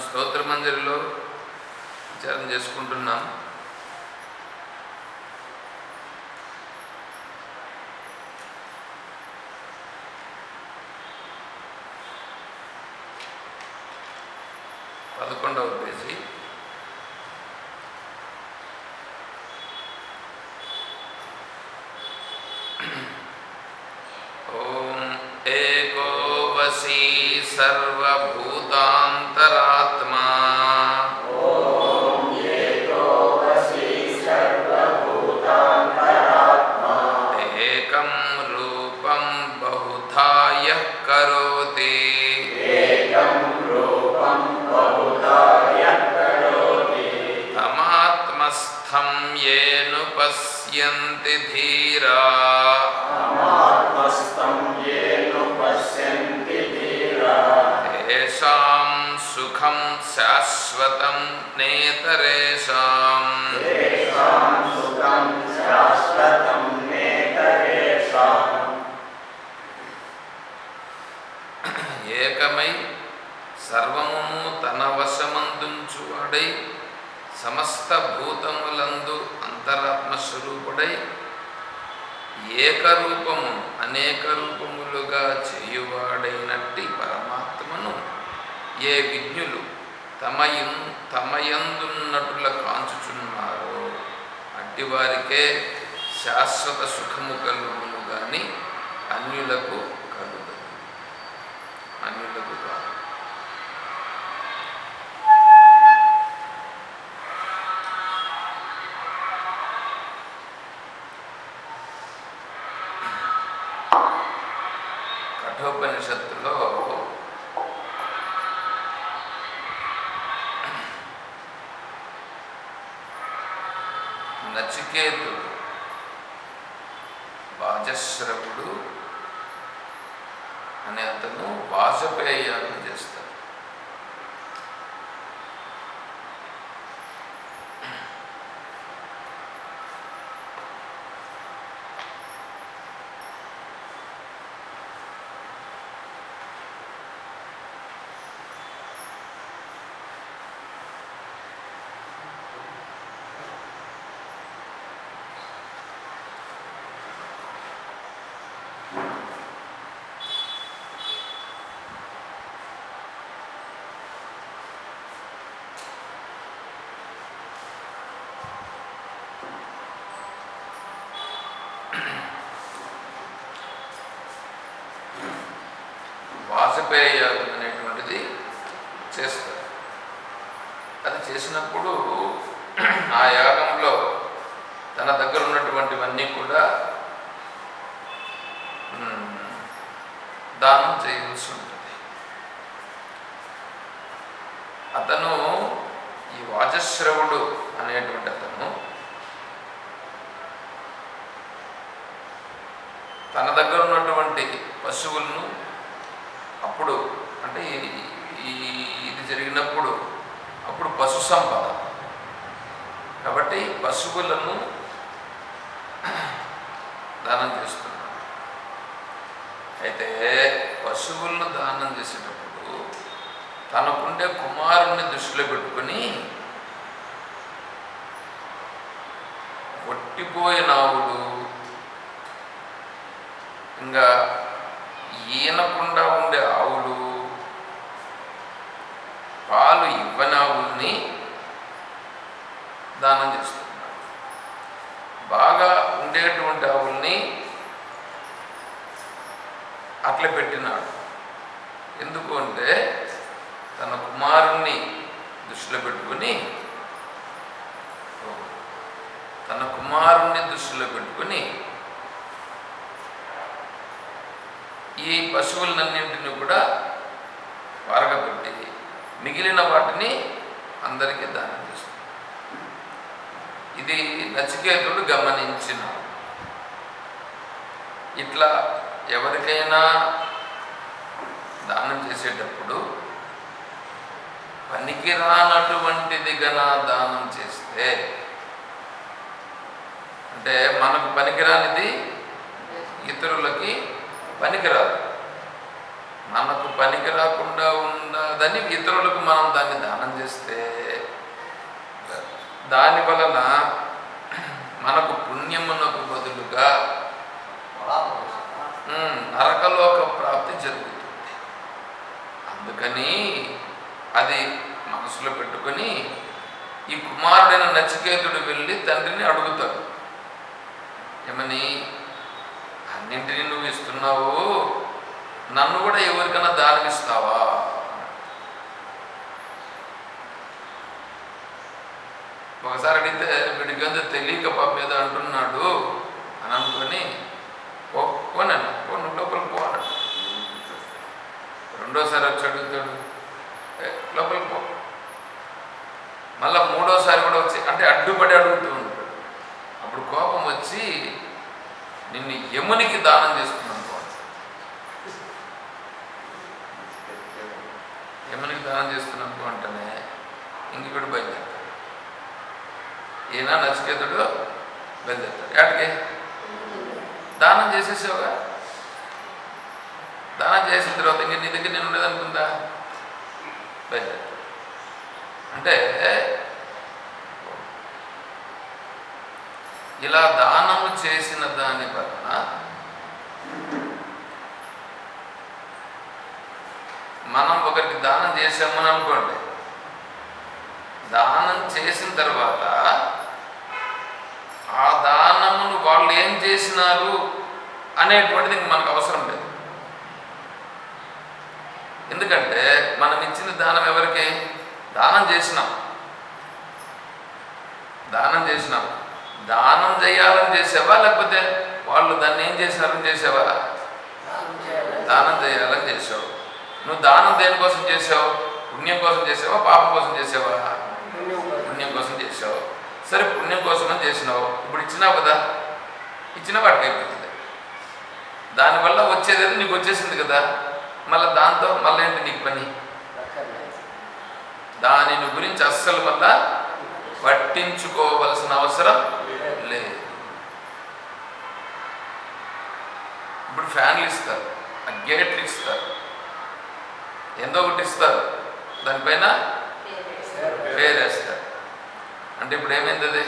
స్తోత్ర మందిరంలో విచారం చేసుకుంటున్నాం. तमात्मस्थं येऽनुपश्यन्ति धीरा तेषां सुखं शाश्वतं नेतरेषाम् शाश्वतं नेतरेषाम् ఏకమై సర్వము తన వశమందుంచువాడై సమస్త భూతములందు అంతరాత్మస్వరూపుడై ఏకరూపము అనేక రూపములుగా చేయువాడైనట్టి పరమాత్మను ఏ విజ్ఞులు తమయం తమయందున్నటుల కాంచుచున్నారో అట్టివారికే శాశ్వత సుఖము కలుగును. ఇప్పుడు పశు సంపద. కాబట్టి పశువులను దానం చేస్తున్నాడు అయితే పశువులను దానం చేసేటప్పుడు తనకుండే కుమారుణ్ణి దృష్టిలో పెట్టుకొని ఒట్టిపోయిన ఆవులు ఇంకా ఈనకుండా ఉండే ఆవు పాలు ఇవ్వని ఆవుల్ని దానం చేస్తున్నాడు బాగా ఉండేటువంటి ఆవుల్ని అట్లా పెట్టినాడు. ఎందుకు అంటే తన కుమారుణ్ణి దృష్టిలో పెట్టుకుని తన కుమారుణ్ణి దృష్టిలో పెట్టుకుని ఈ పశువులన్నింటినీ కూడా వారగబెట్టి మిగిలిన వాటిని అందరికీ దానం చేస్తుంది. ఇది నచికేతుడు గమనించిన ఇట్లా ఎవరికైనా దానం చేసేటప్పుడు పనికిరానటువంటిది గన దానం చేస్తే అంటే మనకు పనికిరానిది ఇతరులకి పనికిరాదు. మనకు పనికి రాకుండా ఉండదని ఇతరులకు మనం దాన్ని దానం చేస్తే దాని వలన మనకు పుణ్యమునకు బదులుగా నరకలోక ప్రాప్తి జరుగుతుంది. అందుకని అది మనసులో పెట్టుకొని ఈ కుమారుడైన నచికేతుడు వెళ్ళి తండ్రిని అడుగుతాడు. ఏమని? అన్నింటినీ నువ్వు ఇస్తున్నావు. నన్ను కూడా ఎవరికైనా దానం ఇస్తావా ఒకసారి అడిగితే వీడికి ఏదో తెలియక పాప మీద అంటున్నాడు అని అనుకొని ఓ పోనన్నా పో నువ్వు లోపలికి పో రెండోసారి వచ్చి అడుగుతాడు లోపలికి పో. మళ్ళా మూడోసారి కూడా వచ్చి అంటే అడ్డుపడి అడుగుతూ ఉంటాడు. అప్పుడు కోపం వచ్చి నిన్ను యమునికి దానం చేస్తున్నాను. స్నానం చేస్తున్నప్పుడు యమునికి దానం చేస్తున్నాను అంటేనే ఇంక బయలుదేరుతాడు. ఈయన నచికేతుడు బయలుదేరుతాడు. ఎక్కడికి? దానం చేసేసావుగా? దానం చేసిన తర్వాత ఇంక నీ దగ్గర నేను ఉండేదనుకుందా? బయలుదేరుతాడు. అంటే ఇలా దానము చేసిన దాని వలన మనం ఒకరికి దానం చేసామని అనుకోండి. దానం చేసిన తర్వాత ఆ దానమును వాళ్ళు ఏం చేసినారు అనేటువంటిది ఇంక మనకు అవసరం లేదు. ఎందుకంటే మనం ఇచ్చిన దానం ఎవరికి? దానం చేసినాం. దానం చేసినాం. దానం చేయాలని చేసావా? లేకపోతే వాళ్ళు దాన్ని ఏం చేసినారని చేసావా? దానం చేయాలని చేసావు. నువ్వు దానం దేనికోసం చేసావు? పుణ్యం కోసం చేసావా? పాపం కోసం చేసావా? పుణ్యం కోసం చేసావు. సరే పుణ్యం కోసం చేసినావు. ఇప్పుడు ఇచ్చినావు కదా? ఇచ్చిన వాటికి అయిపోతుంది. దానివల్ల వచ్చేది నీకు వచ్చేసింది కదా? మళ్ళీ దాంతో మళ్ళీ ఏంటి నీకు పని? దానిని గురించి అస్సలు మళ్ళా పట్టించుకోవలసిన అవసరం లేదు. ఇప్పుడు ఫ్యాన్లు ఇస్తారు. ఆ గేట్లు ఇస్తారు. ఎంతో ఒకటి ఇస్తారు దానిపైన పేరేస్తారు. అంటే ఇప్పుడు ఏమైంది అది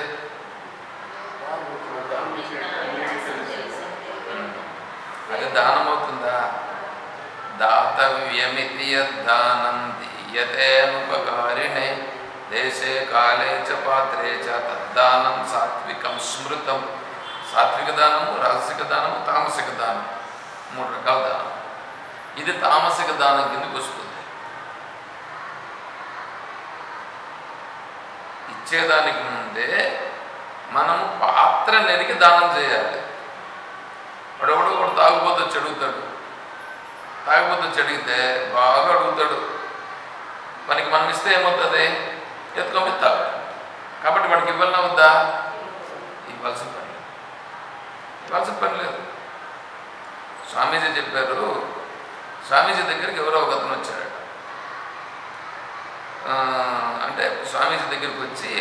అది దానం అవుతుందా దాతవ్యమితి యద్దానం దీయతేనుపకారిణే దేశే కాలే చ పాత్రే చ తద్దానం సాత్వికం స్మృతం. సాత్విక దానము రాజసిక దానము తామసిక దానం. మూడు రకాల దానం ఇది తామసిక దానం కిందకు వస్తుంది. ఇచ్చేదానికి ముందే మనము పాత్ర నెరిగి దానం చేయాలి. వాడెవడో ఒకడు తాగుబోతు చెడుగుతాడు. అడుగుతాడు చెడిగితే అడిగితే బాగా అడుగుతాడు. మనకి మనం ఇస్తే ఏమవుతుంది? ఎత్తుకొని తాగు కాబట్టి వాడికి ఇవ్వాలన్నా వద్దా? ఇవ్వాల్సిన పని లేదు. ఇవ్వాల్సిన పని లేదు. స్వామీజీ చెప్పారు స్వామీజీ దగ్గరికి ఎవరో ఒక అతను వచ్చాడట అంటే స్వామీజీ దగ్గరికి వచ్చి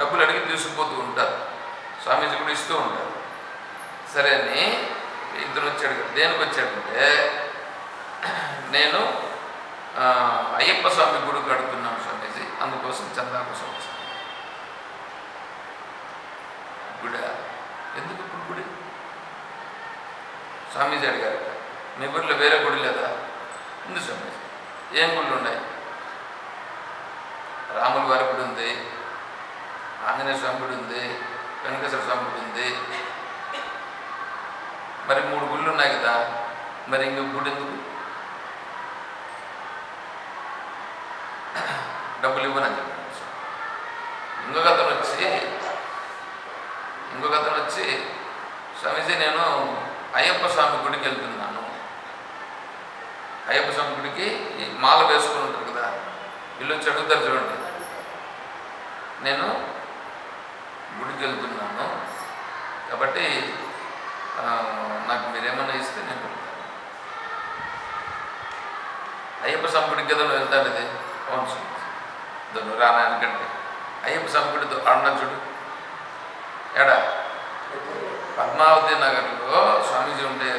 డబ్బులు అడిగి తీసుకుపోతూ ఉంటారు. స్వామీజీ కూడా ఇస్తూ ఉంటారు. సరే అని ఇద్దరు వచ్చాడు. దేనికి వచ్చాడంటే నేను అయ్యప్ప స్వామి గుడి కడుతున్నాను స్వామీజీ అందుకోసం చందా కోసం గుడా? ఎందుకు ఇప్పుడు గుడి? స్వామీజీ అడిగారు. మీ ఊరిలో వేరే గుడి లేదా? ఉంది స్వామి. ఏం గుళ్ళు ఉన్నాయి? రాముల వారి గుడి ఉంది ఆంజనేయ స్వామి గుడి ఉంది వెంకటేశ్వర స్వామి గుడి ఉంది. మరి మూడు గుళ్ళు ఉన్నాయి కదా మరి ఇంక గుడి ఎందుకు? డబ్బులు ఇవ్వనని చెప్పాను ఇంకొక అతను వచ్చి ఇంకొక అతను వచ్చి స్వామీజీ నేను అయ్యప్ప స్వామి గుడికి వెళ్తున్నాను అయ్యప్ప స్వామి గుడికి ఈ మాల వేసుకుని ఉంటారు కదా. వీళ్ళు వచ్చి అడుగుతారు చూడండి. నేను గుడికి వెళ్తున్నాను. కాబట్టి నాకు మీరేమన్నా ఇస్తే నేను అయ్యప్ప స్వామి గుడికి కదా నువ్వు వెళ్తాడు ఇది. అవును స్వామి రానాయన కంటే. అయ్యప్ప స్వామి గుడి అన్న చూడు. ఎడా పద్మావతి నగర్లో స్వామీజీ ఉండే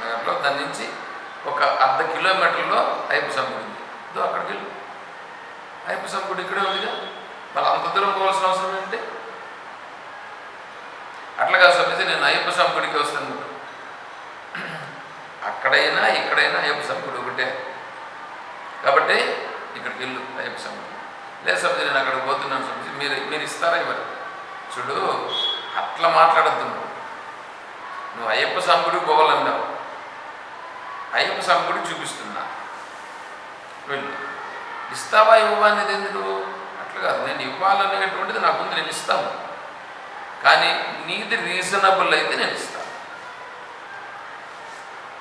నగర్లో దాని నుంచి ఒక అర్ధ కిలోమీటర్లో అయ్యప్ప స్వామి ఉంది. ఇదో అక్కడికి వెళ్ళు. అయ్యప్ప స్వామి గుడి ఇక్కడే ఉందిగా. మళ్ళీ అంత దూరం పోవాల్సిన అవసరం ఏంటి? అట్లాగా స్వామీజీ నేను అయ్యప్ప స్వామి గుడికి వస్తాను. అక్కడైనా ఇక్కడైనా అయ్యప్ప స్వామి గుడి ఒకటే. కాబట్టి ఇక్కడికి వెళ్ళు అయ్యప్ప స్వామి లేదు స్వామీజీ నేను అక్కడికి పోతున్నాను స్వామీజీ. మీరు మీరు ఇస్తారా ఇవ్వరు చూడు అట్లా మాట్లాడద్దు నువ్వు. నువ్వు అయ్యప్ప స్వామి గుడికి పోవాలన్నావు. అయ్యప్ప స్వామి గుడికి చూపిస్తున్నా. వెళ్ళి ఇస్తావా ఇవ్వవా అనేది ఎందుకు? అట్లా కాదు నేను ఇవ్వాలనేటువంటిది నాకుంది నేను ఇస్తాను. కానీ నీది రీజనబుల్ అయితే నేను ఇస్తాను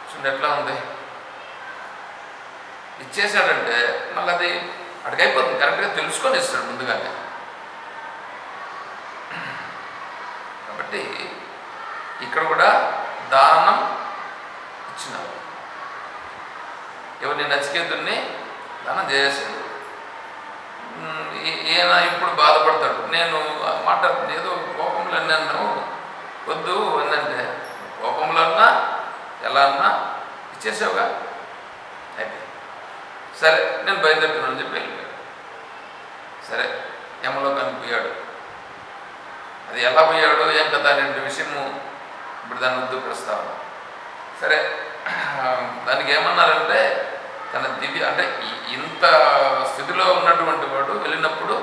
చూడండి ఎట్లా ఉంది? ఇచ్చేసాడంటే మళ్ళీ అది అడిగైపోతుంది కరెక్ట్గా తెలుసుకొని ఇస్తాడు ముందుగానే. కాబట్టి ఇక్కడ కూడా దానం ఎవరిని నచికేతుడిని దానం చేసేసాడు ఈయన ఇప్పుడు బాధపడతాడు? నేను మాట ఏదో కోపంలో నన్ను వద్దు అన్నంటే. కోపంలో అన్నా ఎలా అన్నా ఇచ్చేసావుగా? అయితే సరే నేను బయలుదేరుతున్నాను అని చెప్పి వెళ్ళిపోయాడు. సరే యమలోకానికి పోయాడు. అది ఎలా పోయాడో? ఏం కదా రెండు విషయము ఇప్పుడు దాని వద్దు ప్రస్తావన సరే దానికి ఏమన్నారంటే తన దివ్య అంటే ఇంత స్థితిలో ఉన్నటువంటి వాడు వెళ్ళినప్పుడు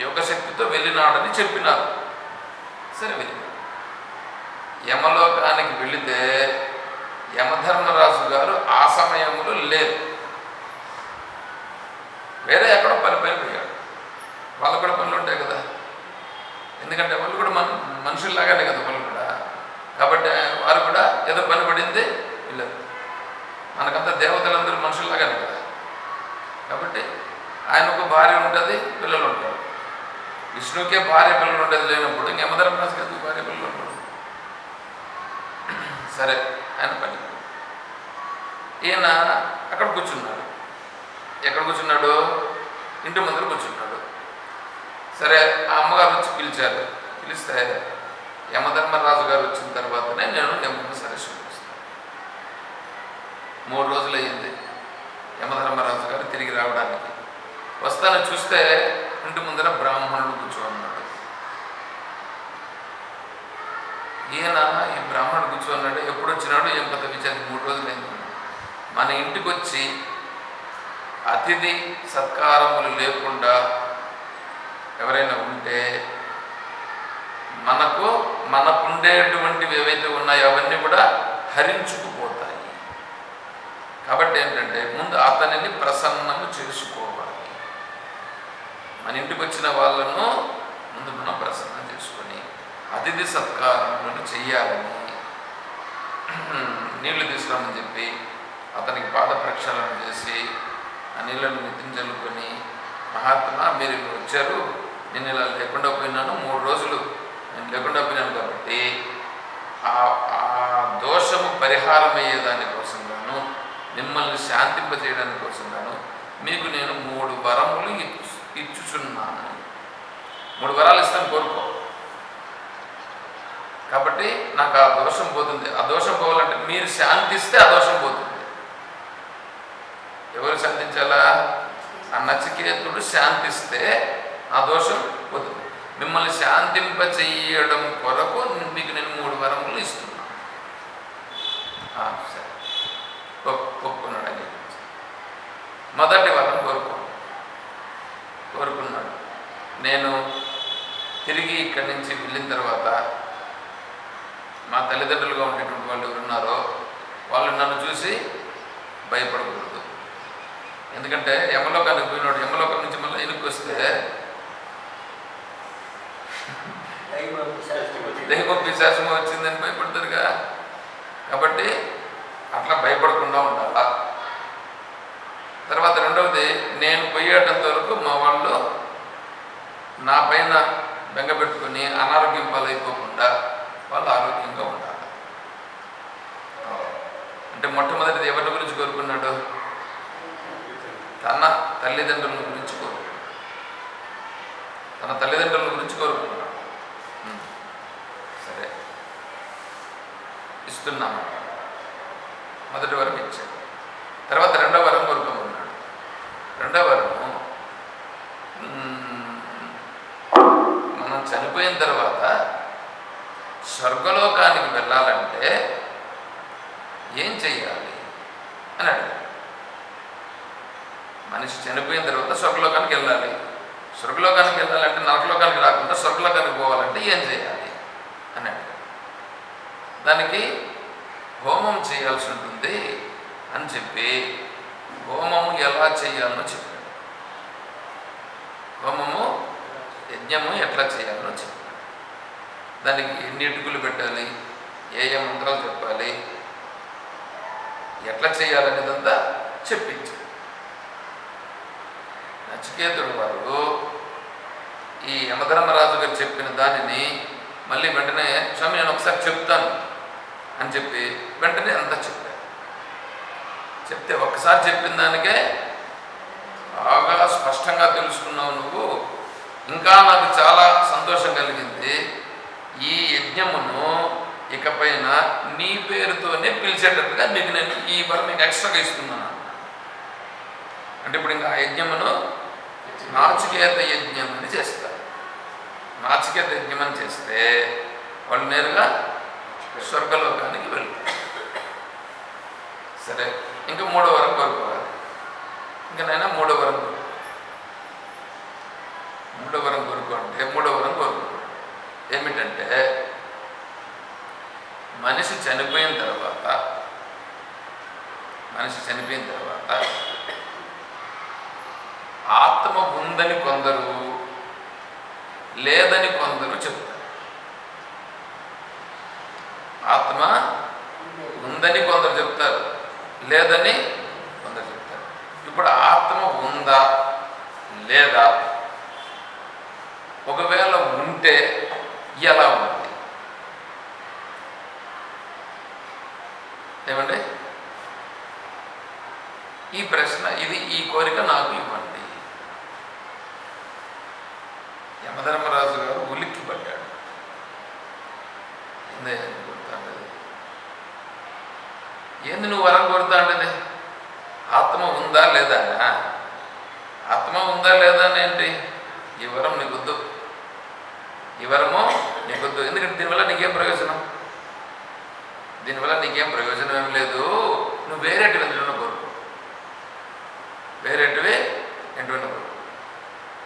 యోగశక్తితో వెళ్ళినాడని చెప్పినారు. సరే వెళ్ళినాడు యమలోకానికి వెళితే యమధర్మరాజు గారు ఆ సమయంలో లేరు. వేరే ఎక్కడో పని పని పోయాడు. వాళ్ళకు కూడా పనులు ఉంటాయి కదా. ఎందుకంటే వాళ్ళు కూడా మన మనుషుల్లాగానే కదా వాళ్ళు కాబట్టి వారు కూడా ఏదో పని పడింది వెళ్ళారు మనకంతా దేవతలందరూ మనుషుల్లాగానే కదా. కాబట్టి ఆయనకు భార్య ఉంటుంది పిల్లలు ఉంటారు. విష్ణుకే భార్య పిల్లలు ఉండేది లేనప్పుడు ఇంక యమధర్మరాజు కదా భార్య పిల్లలు ఉంటారు సరే ఆయన పని. ఈయన అక్కడ కూర్చున్నాడు. ఎక్కడ కూర్చున్నాడు? ఇంటి ముందర కూర్చున్నాడు. సరే ఆ అమ్మగారు వచ్చి పిలిచారు. పిలిస్తే యమధర్మరాజు గారు వచ్చిన తర్వాతనే నేను యముని సరస్వతి మూడు రోజులు అయ్యింది యమధర్మరాజు గారు తిరిగి రావడానికి. వస్తాను చూస్తే ఇంటి ముందర బ్రాహ్మణుడు కూర్చోన్నాడు ఈయన ఈ బ్రాహ్మణుడు కూర్చోన్నాడు ఎప్పుడు వచ్చినాడు ఏం కథ విచారి. మూడు రోజులు అయింది మన ఇంటికి వచ్చి అతిథి సత్కారములు లేకుండా ఎవరైనా ఉంటే మనకు మనకుండేటువంటివి ఏవైతే ఉన్నాయో అవన్నీ కూడా హరించుకుపోతాయి. కాబట్టి ఏంటంటే ముందు అతనిని ప్రసన్నము చేసుకోవాలి. మన ఇంటికి వచ్చిన వాళ్ళను ముందు మనం ప్రసన్నం చేసుకొని అతిథి సత్కారములను చెయ్యాలని నీళ్ళు తీసుకురామని చెప్పి అతనికి పాద ప్రక్షాళన చేసి ఆ నీళ్ళను నెత్తిని చల్లుకొని మహాత్మా మీరు వచ్చారు. నేను ఇలా లేకుండా పోయినాను. మూడు రోజులు నేను లేకుండా పోయినాను కాబట్టి ఆ ఆ దోషము పరిహారం అయ్యేదాని కోసం గాను మిమ్మల్ని శాంతింపజేయడాని కోసం గాను మీకు నేను మూడు వరములు ఇచ్చు ఇచ్చుచున్నాను. మూడు వరాలు ఇస్తాను కోరుకో. కాబట్టి నాకు ఆ దోషం పోతుంది. ఆ దోషం పోవాలంటే మీరు శాంతిస్తే ఆ దోషం పోతుంది. ఎవరు శాంతించాలా? ఆ నచికేతుడు శాంతిస్తే ఆ దోషం మిమ్మల్ని శాంతింపచేయడం కొరకు మీకు నేను మూడు వరములు ఇస్తున్నాను సరే. ఒప్- ఒప్పుకున్నాడు అని మొదటి వరం కోరుకో కోరుకున్నాడు. నేను తిరిగి ఇక్కడి నుంచి వెళ్ళిన తర్వాత మా తల్లిదండ్రులుగా ఉండేటువంటి వాళ్ళు ఎవరున్నారో వాళ్ళు నన్ను చూసి భయపడకూడదు. ఎందుకంటే యమలోకానికి పోయినాడు యమలోకం నుంచి మళ్ళీ వెనక్కి వస్తే దైవం పిశాచము వచ్చిందని భయపడతారుగా. కాబట్టి అట్లా భయపడకుండా ఉండాలా. తర్వాత రెండవది నేను పోయేటంత వరకు మా వాళ్ళు నా పైన బెంగ పెట్టుకొని అనారోగ్యం పాలైపోకుండా వాళ్ళు ఆరోగ్యంగా ఉండాలి. అంటే మొట్టమొదటిది ఎవరి గురించి కోరుకున్నాడు? తన తల్లిదండ్రుల గురించి కోరుకున్నాడు. తన తల్లిదండ్రుల గురించి కోరుకున్నాడు ఉం. సరే ఇస్తున్నాము మొదటి వరం ఇచ్చాడు తర్వాత రెండవ వరం ఉన్నాడు. రెండవ వరము మనం చనిపోయిన తర్వాత స్వర్గలోకానికి వెళ్ళాలంటే ఏం చెయ్యాలి అని అడిగాడు. మనిషి చనిపోయిన తర్వాత స్వర్గలోకానికి వెళ్ళాలి. స్వర్గలోకానికి వెళ్ళాలంటే నరకలోకానికి రాకుండా స్వర్గలోకానికి పోవాలంటే ఏం చేయాలి అని అడిగాడు. దానికి హోమం చేయాల్సి ఉంటుంది అని చెప్పి హోమము ఎలా చేయాలో చెప్పాడు. హోమము యజ్ఞము ఎట్లా చేయాలో చెప్పాడు. దానికి ఎన్ని ఇటుకులు పెట్టాలి ఏ ఏ మంత్రాలు చెప్పాలి ఎట్లా చేయాలనేదంతా చెప్పించాడు. నచికేతుడు వారు ఈ యమధర్మరాజు గారు చెప్పిన దానిని మళ్ళీ వెంటనే స్వామి నేను ఒకసారి చెప్తాను. అని చెప్పి వెంటనే అంతా చెప్పారు. చెప్తే ఒక్కసారి చెప్పిన దానికే బాగా స్పష్టంగా తెలుసుకున్నావు నువ్వు. ఇంకా నాకు చాలా సంతోషం కలిగింది. ఈ యజ్ఞమును ఇకపైన నీ పేరుతోనే పిలిచేటట్టుగా మీకు నేను ఈ వరం మీకు ఎక్స్ట్రాగా ఇస్తున్నాను. అంటే ఇప్పుడు ఇంకా ఆ యజ్ఞమును నాచికేత యజ్ఞం అని చేస్తారు. నాచికేత యజ్ఞం అని చేస్తే వాళ్ళు నేరుగా స్వర్గలోకానికి వెళ్తారు సరే? ఇంకా మూడో వరం కోరుకోవాలి ఇంకా నైనా మూడో వరం మూడో వరం కోరుకో అంటే మూడో వరం కోరుకో. ఏమిటంటే మనిషి చనిపోయిన తర్వాత మనిషి చనిపోయిన తర్వాత ఆత్మ ఉందని కొందరు లేదని కొందరు చెప్తారు. ఆత్మ ఉందని కొందరు చెప్తారు లేదని కొందరు చెప్తారు. ఇప్పుడు ఆత్మ ఉందా లేదా? ఒకవేళ ఉంటే ఎలా ఉంది? ఏమండి? ఈ ప్రశ్న ఇది ఈ కోరిక నాకు ఇవ్వండి. యమధర్మరాజు గారు ఉలిక్కి పడ్డాడు ఏంది నువ్వు వరం కోరుతాండది ఆత్మ ఉందా లేదా? ఆత్మ ఉందా లేదా అని ఏంటి? ఈ వరం నీకొద్దు. ఈ వరము నీకొద్దు. ఎందుకంటే దీనివల్ల నీకేం ప్రయోజనం? దీనివల్ల నీకేం ప్రయోజనం ఏం లేదు. నువ్వు వేరేటివి ఎందులో కోరుకో వేరేటివి ఏంటన్నా కోరుకో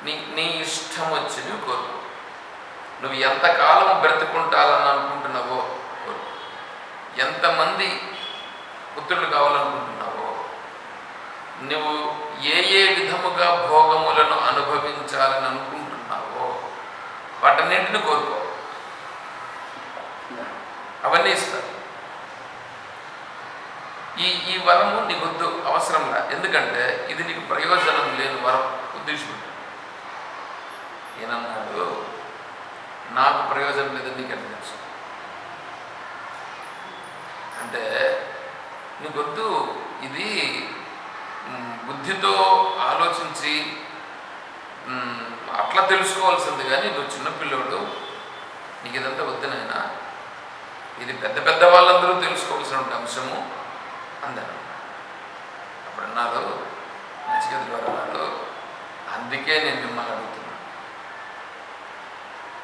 నీ నీ ఇష్టం వచ్చి నువ్వు కోరుకో నువ్వు ఎంతకాలం బ్రతుకుంటాలని అనుకుంటున్నావో కోరుకో ఎంతమంది పుత్రుడు కావాలనుకుంటున్నావో నువ్వు ఏ ఏ విధముగా భోగములను అనుభవించాలని అనుకుంటున్నావో వాటన్నింటిని కోరుకో. అవన్నీ ఇస్తారు ఈ ఈ వరము నీకు వద్దు అవసరంలా ఎందుకంటే ఇది నీకు ప్రయోజనం లేని వరం ఉద్దేశపెట్టు ఏనన్నాడు నాకు ప్రయోజనం లేదని నీకు ఎట్లా తెలుసు? అంటే నీకొద్దు. ఇది బుద్ధితో ఆలోచించి అట్లా తెలుసుకోవాల్సింది కానీ నువ్వు చిన్నపిల్లోడు నీకు ఇదంతా వద్దునైనా ఇది పెద్ద పెద్ద వాళ్ళందరూ తెలుసుకోవాల్సిన అంశము. అందరు. అప్పుడు అన్నారు నచికేత వారు అన్నారు అందుకే నేను మిమ్మల్ని అడుగుతున్నాను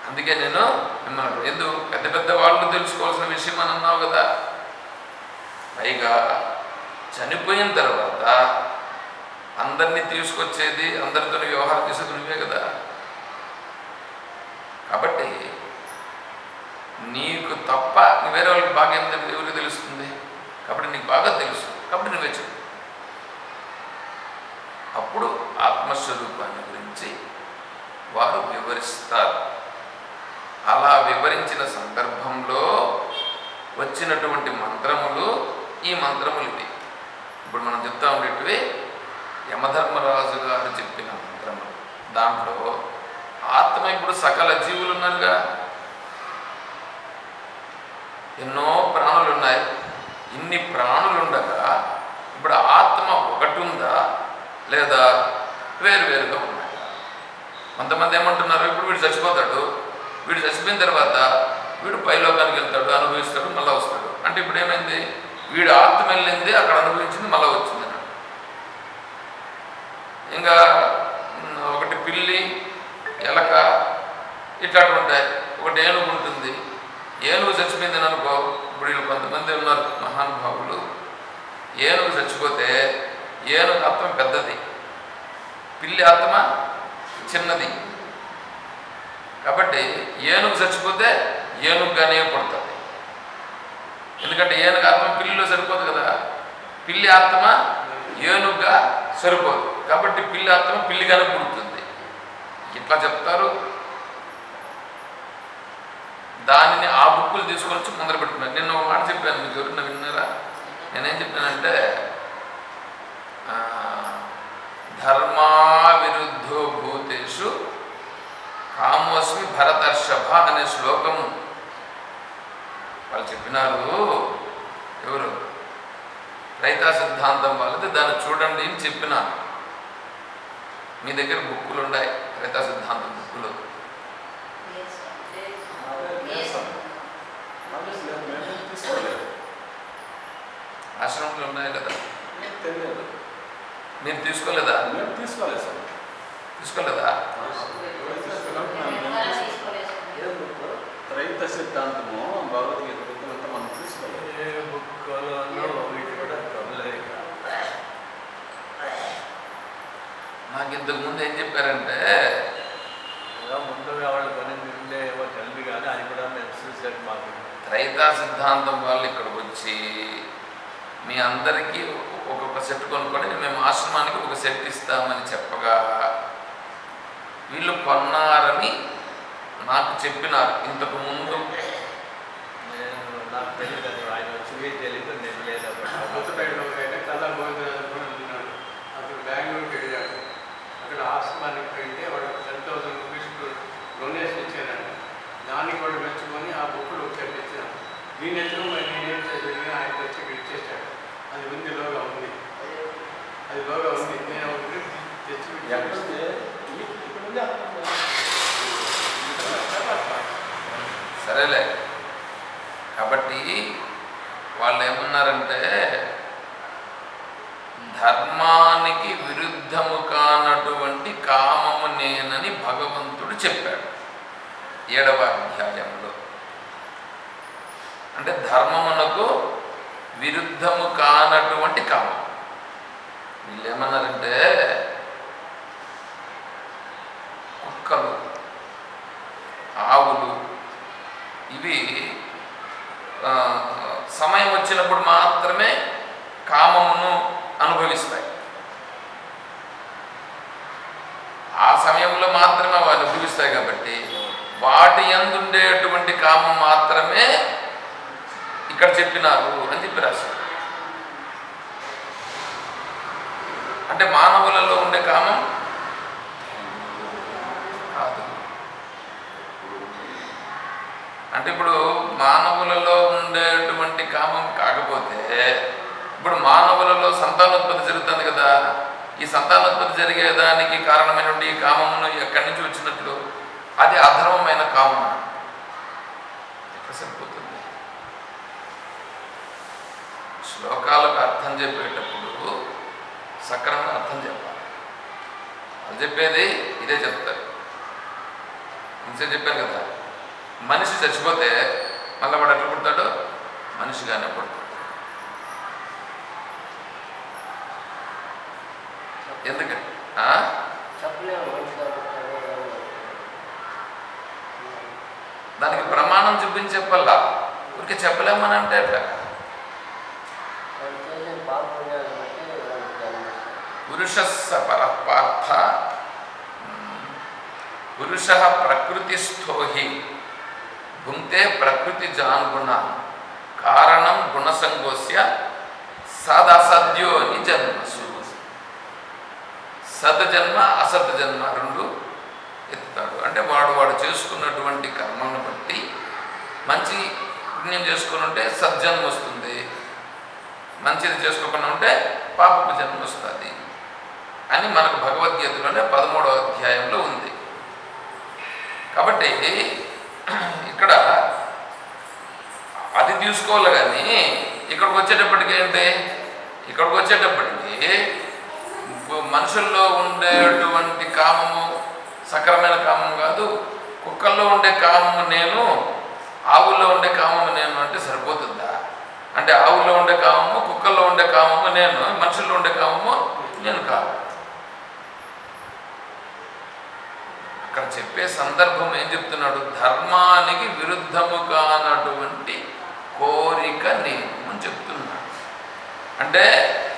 అందుకే నేను మిమ్మల్ని ఎందుకు పెద్ద పెద్ద వాళ్ళు తెలుసుకోవాల్సిన విషయం అని అన్నావు కదా. పైగా చనిపోయిన తర్వాత అందరినీ తీసుకొచ్చేది అందరితో వ్యవహారం చేసేది నువ్వే కదా. కాబట్టి నీకు తప్ప వేరే వాళ్ళకి బాగా ఏం ఎవరికి తెలుస్తుంది? కాబట్టి నీకు బాగా తెలుసు. కాబట్టి నువ్వే చెప్పు. అప్పుడు ఆత్మస్వరూపాన్ని గురించి వారు వివరిస్తారు. అలా వివరించిన సందర్భంలో వచ్చినటువంటి మంత్రములు ఈ మంత్రములు ఇవి ఇప్పుడు మనం చెప్తా ఉండేటివి యమధర్మరాజు గారు చెప్పిన మంత్రములు దాంట్లో ఆత్మ ఇప్పుడు సకల జీవులు ఉన్నారుగా. ఎన్నో ప్రాణులు ఉన్నాయి. ఇన్ని ప్రాణులు ఉండగా ఇప్పుడు ఆత్మ ఒకటి ఉందా? లేదా వేరువేరుగా ఉన్నాయా. కొంతమంది ఏమంటున్నారు ఇప్పుడు వీడు చచ్చిపోతాడు. వీడు చచ్చిపోయిన తర్వాత వీడు పైలోకానికి వెళ్తాడు అనుభవిస్తాడు మళ్ళీ వస్తాడు. అంటే ఇప్పుడు ఏమైంది? వీడు ఆత్మ వెళ్ళింది అక్కడ అనుభవించింది మళ్ళీ వచ్చింది ఇంకా ఒకటి పిల్లి ఎలక ఇట్లాంటి ఉంటాయి. ఒకటి ఏనుగు ఉంటుంది. ఏనుగు చచ్చిపోయిందని అనుకో. ఇప్పుడు వీళ్ళు కొంతమంది ఉన్నారు మహానుభావులు. ఏనుగు చచ్చిపోతే ఏనుగు ఆత్మ పెద్దది. పిల్లి ఆత్మ చిన్నది. కాబట్టి ఏనుగు చచ్చిపోతే ఏనుగుగానే పుడుతుంది. ఎందుకంటే ఏనుగు ఆత్మ పిల్లిలో సరిపోదు కదా. పిల్లి ఆత్మ ఏనుగా సరిపోదు. కాబట్టి పిల్లి ఆత్మ పిల్లిగానే పుడుతుంది. ఇట్లా చెప్తారు? దానిని ఆ బుక్కులు తీసుకొని వచ్చి ముందర పెట్టుకున్నాను నిన్న ఒక మాట చెప్పాను మీకు ఎవరన్నా విన్నారా? నేనేం చెప్పానంటే ధర్మావిరుద్ధో ధర్మా భూతేషు కామోస్మి భరతర్షభ అనే శ్లోకము వాళ్ళు చెప్పినారు ఎవరు? రైతా సిద్ధాంతం వాళ్ళది దాన్ని చూడండి అని చెప్పిన. మీ దగ్గర బుక్కులు ఉన్నాయి రైతా సిద్ధాంతం బుక్కులు. ఆశ్రమంలో ఉన్నాయి కదా మీరు తీసుకోలేదా? మేము తీసుకోలేదు సార్ తీసుకోలేదా? రైత సిద్ధాంతము భగవద్గీత బుక్కులంతా మనం తీసుకోలేదు ఏ బుక్లోనూ వీటి కూడా కదలేదు నాకు ఇంతకు ముందు ఏం చెప్పారంటే ముందుగా వాళ్ళు ఉండే తెలివి కానీ అది కూడా రైతా సిద్ధాంతం వాళ్ళు ఇక్కడికి వచ్చి మీ అందరికీ ఒక్కొక్క సెట్ కొనుక్కొని మేము ఆశ్రమానికి ఒక సెట్ ఇస్తామని చెప్పగా వీళ్ళు కొన్నారని నాకు చెప్పినారు. ఇంతకు ముందు నేను నాకు తెలియదు ఆయన వచ్చి తెలియదు నేను లేదా కొత్తపేటలో అయితే కళా గోవిందరాజు కూడా ఉన్నాడు అతను బెంగళూరుకి వెళ్ళాడు అక్కడ ఆశ్రమానికి వెళ్తే వాడు టెన్ థౌసండ్ రూపీస్ డొనేషన్ ఇచ్చారంట దానికి వాడు మెచ్చుకొని ఆ బుక్లు తెప్పించాను దీని ఎత్తున మరి నేనేం చదివి ఆయన వచ్చి ఇచ్చేసాడు అది ఉంది లోగా ఉంది. అది లోగా ఉంది. నేను ఒకటి తెచ్చి. సరేలే. సిద్ధము కానటువంటి కామం వీళ్ళు ఏమన్నారంటే కుక్కలు ఆవులు ఇవి సమయం వచ్చినప్పుడు మాత్రమే కామమును అనుభవిస్తాయి. ఆ సమయంలో మాత్రమే అవి అనుభవిస్తాయి కాబట్టి వాటి ఎందుండేటువంటి కామం మాత్రమే ఇక్కడ చెప్పినారు అని చెప్పి రాశారు. అంటే మానవులలో ఉండే కామం కాదు. అంటే ఇప్పుడు మానవులలో ఉండేటువంటి కామం కాకపోతే ఇప్పుడు మానవులలో సంతానోత్పత్తి జరుగుతుంది కదా. ఈ సంతానోత్పత్తి జరిగేదానికి కారణమైనటువంటి ఈ కామమును ఎక్కడి నుంచి వచ్చినట్లు? అది అధర్మమైన కామం. ఎక్కడ సరిపోతుంది? శ్లోకాలకు అర్థం చెప్పేటప్పుడు సక్రమమైన అర్థం చెప్పాలి. అది చెప్పేది ఇదే చెప్తారు. ఇంతే చెప్పాను కదా మనిషి చచ్చిపోతే మళ్ళీ వాడు ఎట్లా పుడతాడు? మనిషిగానే పుడతాడు. ఎందుకంటే ఆ? దానికి ప్రమాణం చూపించి చెప్పాలా? ఊరికి చెప్పలేమని అంటే ఎట్లా వాళ్ళు చేసే పాప పుణ్యాలను బట్టి వాళ్ళకి పురుషస్స పురుష పరపార్థ పురుష ప్రకృతిస్థో హి భుంక్తే ప్రకృతి జాన్గుణ కారణం గుణసంగోస్య సదసద్యో ని జన్మసు సత్ జన్మ అసత్ జన్మ రెండు ఎత్తుతాడు. అంటే వాడు వాడు చేసుకున్నటువంటి కర్మను బట్టి మంచి పుణ్యం చేసుకుని ఉంటే సజ్జన్మ వస్తుంది మంచిది చేసుకోకుండా ఉంటే పాపపు జన్మ వస్తుంది అని మనకు భగవద్గీతలోనే పదమూడవ అధ్యాయంలో ఉంది. కాబట్టి ఇక్కడ అది తీసుకోవాలి కానీ ఇక్కడికి వచ్చేటప్పటికి ఏంటి? ఇక్కడికి వచ్చేటప్పటికి మనుషుల్లో ఉండేటువంటి కామము సక్రమైన కామం కాదు. కుక్కల్లో ఉండే కామము నేను ఆవుల్లో ఉండే కామము నేను అంటే సరిపోతుందా? అంటే ఆవుల్లో ఉండే కామము కుక్కల్లో ఉండే కామము నేను మనుషుల్లో ఉండే కామము నేను కాదు. అక్కడ చెప్పే సందర్భం ఏం చెప్తున్నాడు? ధర్మానికి విరుద్ధము కానటువంటి కోరిక నేను అని చెప్తున్నాడు. అంటే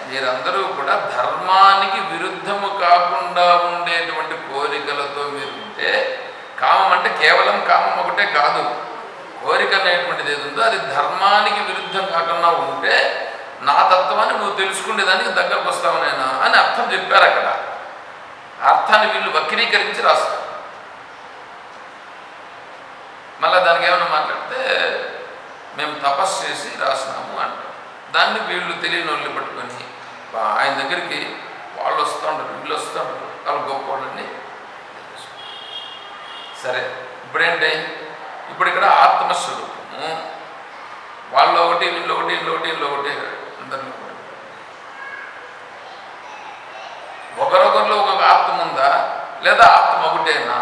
మీరందరూ కూడా ధర్మానికి విరుద్ధము కాకుండా ఉండేటువంటి కోరికలతో మీరు ఉంటే కామం అంటే కేవలం కామం ఒకటే కాదు. కోరిక అనేటువంటిది ఏది ఉందో అది ధర్మానికి విరుద్ధం కాకుండా ఉంటే నా తత్వాన్ని నువ్వు తెలుసుకునేదానికి దగ్గరకు వస్తావు నేను అని అర్థం చెప్పారు అక్కడ. అర్థాన్ని వీళ్ళు వక్రీకరించి రాస్తారు. మళ్ళీ దానికి ఏమైనా మాట్లాడితే మేము తపస్సు చేసి రాసినాము అంటాం దాన్ని వీళ్ళు తెలియని వాళ్ళు పట్టుకొని ఆయన దగ్గరికి వాళ్ళు వస్తూ ఉంటారు వీళ్ళు వస్తూ ఉంటారు వాళ్ళు గొప్పవాళ్ళని సరే ఇప్పుడేంటి? ఇప్పుడు ఇక్కడ ఆత్మస్వరూపము. వాళ్ళు ఒకటి వీళ్ళు ఒకటి వీళ్ళు ఒకటి వీళ్ళు ఒకటి అందరిలో ఒకరొకరిలో ఒక ఆత్మ ఉందా? లేదా ఆత్మ ఒకటేనా?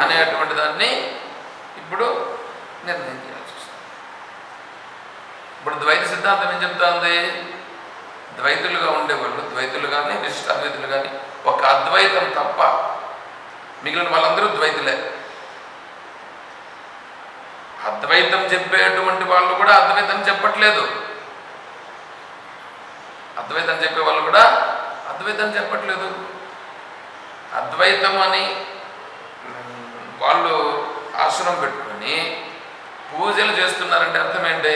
అనేటువంటి దాన్ని ఇప్పుడు నిర్ణయం చేయాల్సి వస్తుంది. ఇప్పుడు ద్వైత సిద్ధాంతం ఏం చెప్తుంది? ద్వైతులుగా ఉండేవాళ్ళు ద్వైతులు కానీ విశిష్టాద్వైతులు కానీ ఒక అద్వైతం తప్ప మిగిలిన వాళ్ళందరూ ద్వైతులే. అద్వైతం చెప్పేటువంటి వాళ్ళు కూడా అద్వైతం చెప్పట్లేదు. అద్వైతం చెప్పే వాళ్ళు కూడా అద్వైతం చెప్పట్లేదు. అద్వైతం అని వాళ్ళు ఆశ్రమం పెట్టుకొని పూజలు చేస్తున్నారంటే అర్థం ఏంటి?